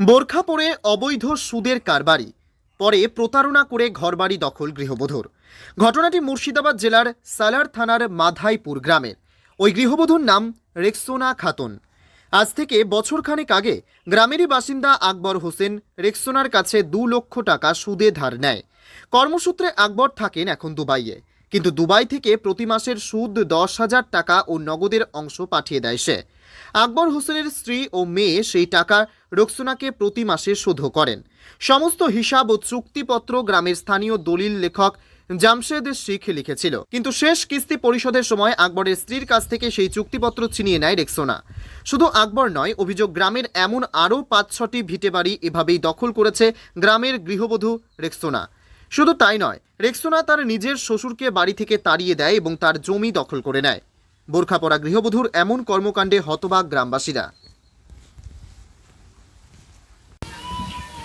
বোরখা পরে অবৈধ সুদের কারবারি, পরে প্রতারণা করে ঘরবাড়ি দখল গৃহবধূর। ঘটনাটি মুর্শিদাবাদ জেলার সালার থানার মাধাইপুর গ্রামের। ওই গৃহবধূর নাম রেক্সোনা খাতুন। আজ থেকে বছরখানেক আগে গ্রামেরই বাসিন্দা আকবর হোসেন রেক্সোনার কাছে দু লক্ষ টাকা সুদে ধার নেয়। কর্মসূত্রে আকবর থাকেন এখন দুবাইয়ে, কিন্তু দুবাই থেকে প্রতি মাসের সুদ দশ হাজার টাকা ও নগদের অংশ পাঠিয়ে দেয় সে। আকবর হোসেনের স্ত্রী ও মেয়ে সেই টাকা রোকসোনাকে প্রতি মাসে শোধ করেন। সমস্ত হিসাব ও চুক্তিপত্র গ্রামের স্থানীয় দলিল লেখক জামশেদ শিখ লিখেছিল। কিন্তু শেষ কিস্তি পরিশোধের সময় আকবরের স্ত্রীর কাছ থেকে সেই চুক্তিপত্র ছিনিয়ে নেয় রেক্সোনা। শুধু আকবর নয়, অভিযোগ গ্রামের এমন আরও পাঁচ ছটি ভিটে বাড়ি এভাবেই দখল করেছে গ্রামের গৃহবধূ রেক্সোনা। শুধু তাই নয়, রেক্সোনা তার নিজের শ্বশুরকে বাড়ি থেকে তাড়িয়ে দেয় এবং তার জমি দখল করে নেয়। বোরখা পরা গৃহবধূর এমন কর্মকাণ্ডে হতবাক গ্রামবাসীরা।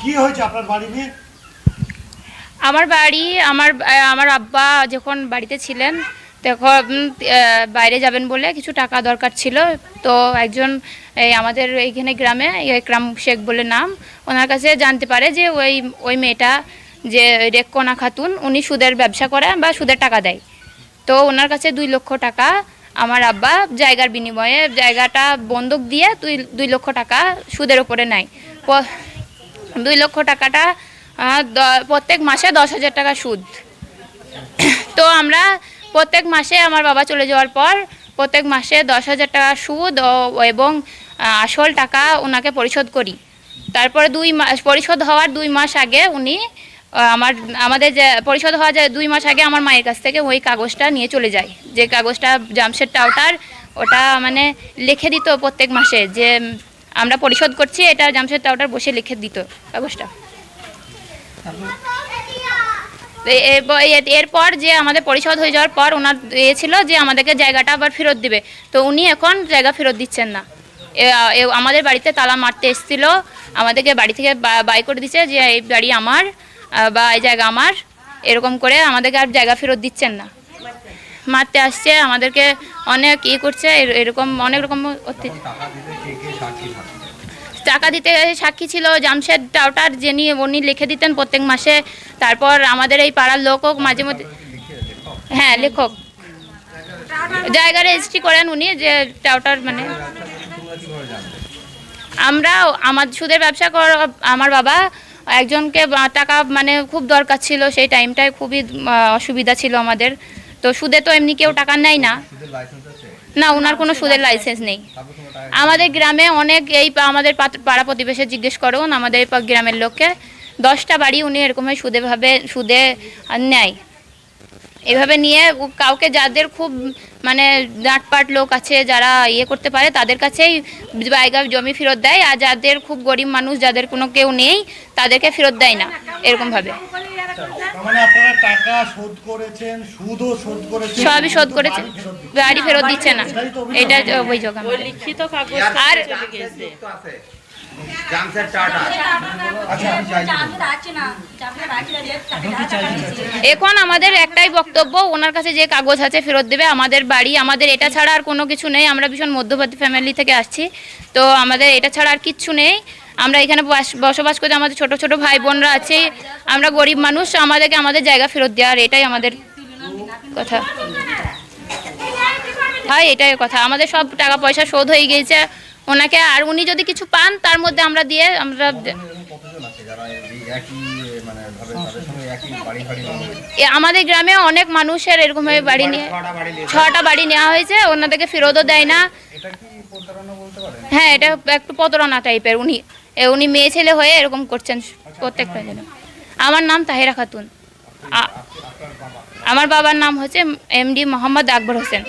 কি হয়েছে আপনার বাড়ি নিয়ে? আমার বাড়ি, আমার আমার আব্বা যখন বাড়িতে ছিলেন, তখন বাইরে যাবেন বলে কিছু টাকা দরকার ছিল। তো একজন, এই আমাদের এইখানে গ্রামে একরাম শেখ বলে নাম, ওনার কাছে জানতে পারে যে ওই ওই মেয়েটা যে রেক্কোনা খাতুন, উনি সুদের ব্যবসা করেন বা সুদের টাকা দেয়। তো ওনার কাছে দুই লক্ষ টাকা, আমার আব্বা জায়গার বিনিময়ে, জায়গাটা বন্ধক দিয়ে দুই দুই লক্ষ টাকা সুদের ওপরে নেয়। দুই লক্ষ টাকাটা প্রত্যেক মাসে দশ হাজার টাকা সুদ। তো আমরা প্রত্যেক মাসে আমার বাবা চলে যাওয়ার পর প্রত্যেক মাসে দশ হাজার টাকা সুদ এবং আসল টাকা ওনাকে পরিশোধ করি। তারপরে দুই মাস পরিশোধ হওয়ার দুই মাস আগে উনি আমার, আমাদের যে, পরিশোধ হওয়া যায় দুই মাস আগে আমার মায়ের কাছ থেকে ওই কাগজটা নিয়ে চলে যায়। যে কাগজটা জামশেদ টাউটার ওটা মানে লিখে দিত প্রত্যেক মাসে যে আমরা পরিশোধ করছি, এটা জামশেদ টাউটার বসে লিখে দিত কাগজটা এরপর- যে আমাদের পরিশোধ হয়ে যাওয়ার পর ওনার ইয়ে ছিল যে আমাদেরকে জায়গাটা আবার ফেরত দিবে। তো উনি এখন জায়গা ফেরত দিচ্ছেন না। আমাদের বাড়িতে তালা মারতে এসেছিল। আমাদেরকে বাড়ি থেকে বাই করে দিচ্ছে যে, এই বাড়ি আমার বা এই জায়গা আমার। এরকম করে আমাদেরকে আর জায়গা ফেরত দিচ্ছেন না। মারতে আসছে, আমাদেরকে অনেক ই করছে, এর- এরকম অনেক রকম টাকা দিতে সাক্ষী ছিল জামশেদ টাউটার যিনি উনি লিখে দিতেন প্রত্যেক মাসে। তারপর আমাদের এই পাড়ার লোকও মাঝে মধ্যে হ্যাঁ লেখক। জায়গা রেজিস্ট্রি করেন উনি যে টাউটার মানে। আমরা আমার সুদের ব্যবসা কর আমার বাবা একজনকে টাকা মানে খুব দরকার ছিল সেই টাইমটায় খুবই অসুবিধা ছিল আমাদের। তো সুদে তো এমনি কেউ টাকা নেয় না। না ওনার কোনো সুদের লাইসেন্স নেই। আমাদের গ্রামে অনেক এই আমাদের পাড়া প্রতিবেশে জিজ্ঞেস করুন আমাদের গ্রামের লোককে। দশটা বাড়ি উনি এরকমই সুদে ভাবে সুদে নেয়। এভাবে নিয়ে কাউকে যাদের খুব মানে ডাঁটপাট লোক আছে যারা ইয়ে করতে পারে, তাদের কাছেই জায়গা জমি ফেরত দেয়। আর যাদের খুব গরিব মানুষ, যাদের কোনো কেউ নেই, তাদেরকে ফেরত দেয় না, এরকমভাবে। মানে আপনারা টাকা শোধ করেছেন সুদও শোধ করেছেন সবই শোধ কিন্তু করেছে বাড়ি ফেরত গাড়ি ফেরত দিচ্ছে না। এটাই এটা অভিযোগ আমার। লিখিত কাগজ আর এখন আমাদের একটাই বক্তব্য ওনার কাছে যে কাগজ আছে ফেরত দেবে আমাদের বাড়ি আমাদের এটা ছাড়া আর কোনো কিছু নেই। আমরা ভীষণ মধ্যবর্তী ফ্যামিলি থেকে আসছি। তো আমাদের এটা ছাড়া আর কিচ্ছু নেই। আমরা এখানে বাস- বসবাস করি আমাদের ছোট ছোট ভাই বোনরা আছে আমরা গরিব মানুষ আমাদেরকে আমাদের জায়গা ফেরত দেওয়ার এটাই আমাদের কথা। হয় এটাই কথা। আমাদের সব টাকা পয়সা শোধ হয়ে গিয়েছে। ওনাকে আর উনি যদি কিছু পান তার মধ্যে আমরা দিয়ে আমরা ভাবে আমাদের গ্রামে অনেক মানুষের নিয়ে ছটা বাড়ি নিয়ে ছটা বাড়ি নেওয়া হয়েছে ওনাদেরকে ফেরতও দেয় না। হ্যাঁ এটা একটু প্রতারণা টাইপের উনি এ, উনি মেয়ে ছেলে হয়ে এরকম করছেন প্রত্যেকটা জন্য। আমার নাম তাহেরা খাতুন। আমার বাবার নাম হচ্ছে এমডি মোহাম্মদ আকবর হোসেন।